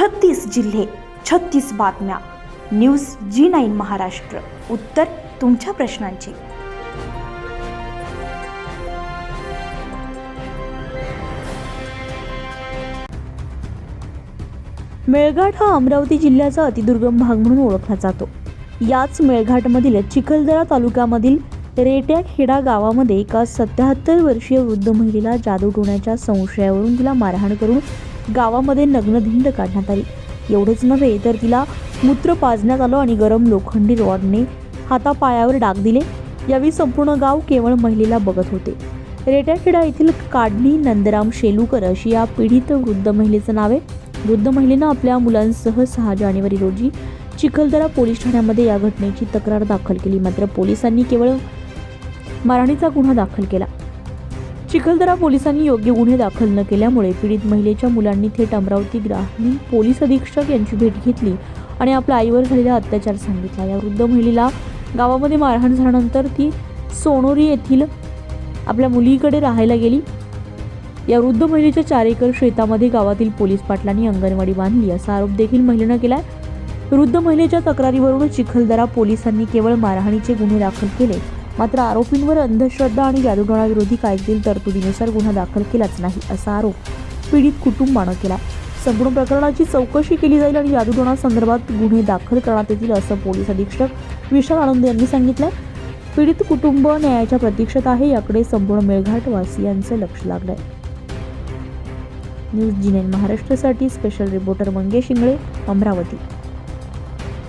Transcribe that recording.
छत्तीस जिल्हे छत्तीस बातम्या. News G nine Maharashtra. उत्तर तुमच्या प्रश्नांची. मेळघाट हा अमरावती जिल्ह्याचा अतिदुर्गम भाग म्हणून ओळखला जातो. याच मेळघाटमधील चिखलदरा तालुक्यामधील रेट्याखेडा गावामध्ये एका सत्याहत्तर वर्षीय वृद्ध महिलेला जादू टोण्याच्या संशयावरून तिला मारहाण करून गावामध्ये नग्नधिंड काढण्यात आली. एवढेच नव्हे तर तिला मूत्र पाजण्यात आलं आणि गरम लोखंडी रॉडने हातापायावर डाग दिले. यावेळी संपूर्ण गाव केवळ महिलेला बघत होते. रेट्याखेडा येथील काढणी नंदराम शेलूकर अशी या पीडित वृद्ध महिलेचं नाव आहे. वृद्ध महिलेनं आपल्या मुलांसह सहा जानेवारी रोजी चिखलदरा पोलीस ठाण्यामध्ये या घटनेची तक्रार दाखल केली. मात्र पोलिसांनी केवळ मारहाणीचा गुन्हा दाखल केला. चिखलदरा पोलिसांनी योग्य गुन्हे दाखल न केल्यामुळे पीडित महिलेच्या मुलांनी थेट अमरावती ग्रामीण पोलीस अधीक्षक यांची भेट घेतली आणि आपल्या आईवर झालेला अत्याचार सांगितला. या वृद्ध महिलेला गावामध्ये मारहाण झाल्यानंतर ती सोनोरी येथील आपल्या मुलीकडे राहायला गेली. या वृद्ध महिलेच्या चार एकर शेतामध्ये गावातील पोलीस पाटलांनी अंगणवाडी बांधली असा आरोप देखील महिलेनं केलाय. वृद्ध महिलेच्या तक्रारीवरून चिखलदरा पोलिसांनी केवळ मारहाणीचे गुन्हे दाखल केले. मात्र आरोपींवर अंधश्रद्धा आणि जादूटोणाविरोधी कायद्यातील तरतुदीनुसार गुन्हा दाखल केलाच नाही असा आरोप पीडित कुटुंबानं केला. संपूर्ण प्रकरणाची चौकशी केली जाईल आणि जादूटोणा संदर्भात गुन्हे दाखल करण्यात येतील असं पोलीस अधीक्षक विशाल आनंद यांनी सांगितलं पीडित कुटुंब न्यायाच्या प्रतीक्षेत आहे याकडे संपूर्ण मेळघाट वासियांचं लक्ष लागलंय. न्यूज जिनेन महाराष्ट्रासाठी स्पेशल रिपोर्टर मंगेश इंगळे अमरावती.